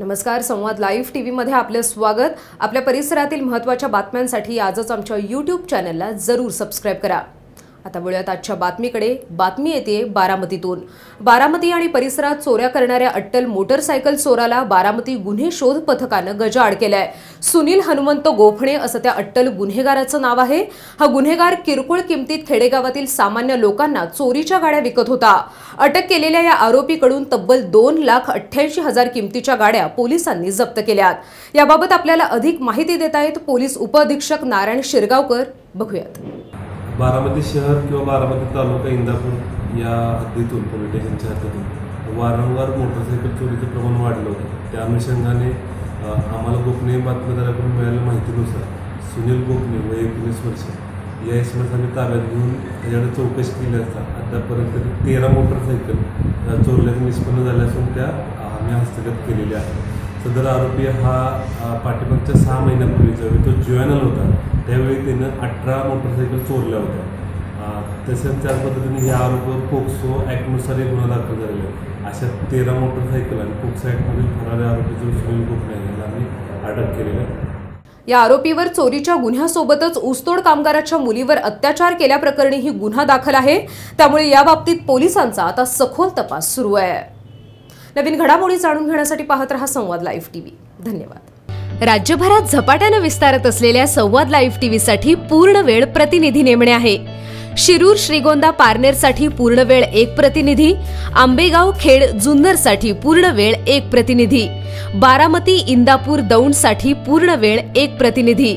नमस्कार संवाद live T व्हीमध्ये आपलं स्वागत. आपल्या परिसरातील महत्त्वाच्या बातम्यांसाठी आजच आमच्या यूट्यूब चॅनलला जरूर सबस्क्राईब करा. आता वळूयात आजच्या बातमीकडे. बातमी येते बारामतीतून. बारामती आणि परिसरात चोऱ्या करणाऱ्या अट्टल मोटरसायकल चोराला बारामती गुन्हे शोध पथकानं गजाआड केलाय. सुनील हनुमंत गोफणे असं त्या अट्टल गुन्हेगाराचं नाव आहे. हा गुन्हेगार किरकोळ किमतीत खेडेगावातील सामान्य लोकांना चोरीच्या गाड्या विकत होता. अटक केलेल्या या आरोपीकडून तब्बल दोन लाख अठ्ठ्याऐंशी हजार किमतीच्या गाड्या पोलिसांनी जप्त केल्यात. याबाबत आपल्याला अधिक माहिती देत आहेत पोलीस उपअधीक्षक नारायण शिरगावकर. बघूयात. बारामती शहर किंवा बारामती तालुका इंदापूर या हद्दीतून पोलीस स्टेशनच्या हद्दीतून वारंवार मोटरसायकल चोरीचं प्रमाण वाढलं होतं. त्या अनुषंगाने आम्हाला गोपनीय बातमीदाराकडून मिळालेल्या माहितीनुसार सुनील गोपने वय एकोणीस वर्ष या इसमस आम्ही ताब्यात घेऊन त्याच्याकडे चौकशी केली असता आतापर्यंत तेरा मोटरसायकल चोरल्याचं निष्पन्न झाल्या असून त्या आम्ही हस्तगत केलेल्या आहेत. सदर आरोपी हा पाठीमागच्या सहा महिन्यापूर्वी ज्यावेळी तो जुएनल होता. त्यावेळी त्यानं अठरा मोटरसायकल चोरल्या होत्या. तसेच त्याच पद्धतीने या आरोपीवर पोक्सो ॲक्टनुसार एक गुन्हा दाखल झालेला आहे. अशा तेरा मोटरसायकल आणि पोक्सो ॲक्टमधील फरारी आरोपी जो सुनील गोखले याला आम्ही अटक केलेलं आहे. या आरोपीवर चोरीच्या गुन्ह्यासोबतच ऊसतोड कामगाराच्या मुलीवर अत्याचार केल्याप्रकरणी ही गुन्हा दाखल आहे. त्यामुळे या बाबतीत पोलिसांचा आता सखोल तपास सुरू आहे. नवीन घडामोडी जाणून घेण्यासाठी पाहत रहा संवाद लाईव्ह टीव्ही. धन्यवाद. राज्यभरात झपाट्यानं विस्तारत असलेल्या संवाद लाईव्ह टीव्हीसाठी पूर्ण वेळ प्रतिनिधी नेमणे आहे. शिरूर श्रीगोंदा पारनेरसाठी पूर्ण वेळ एक प्रतिनिधी आंबेगाव खेड जुन्नरसाठी पूर्ण वेळ एक प्रतिनिधी बारामती इंदापूर दौंडसाठी पूर्ण वेळ एक प्रतिनिधी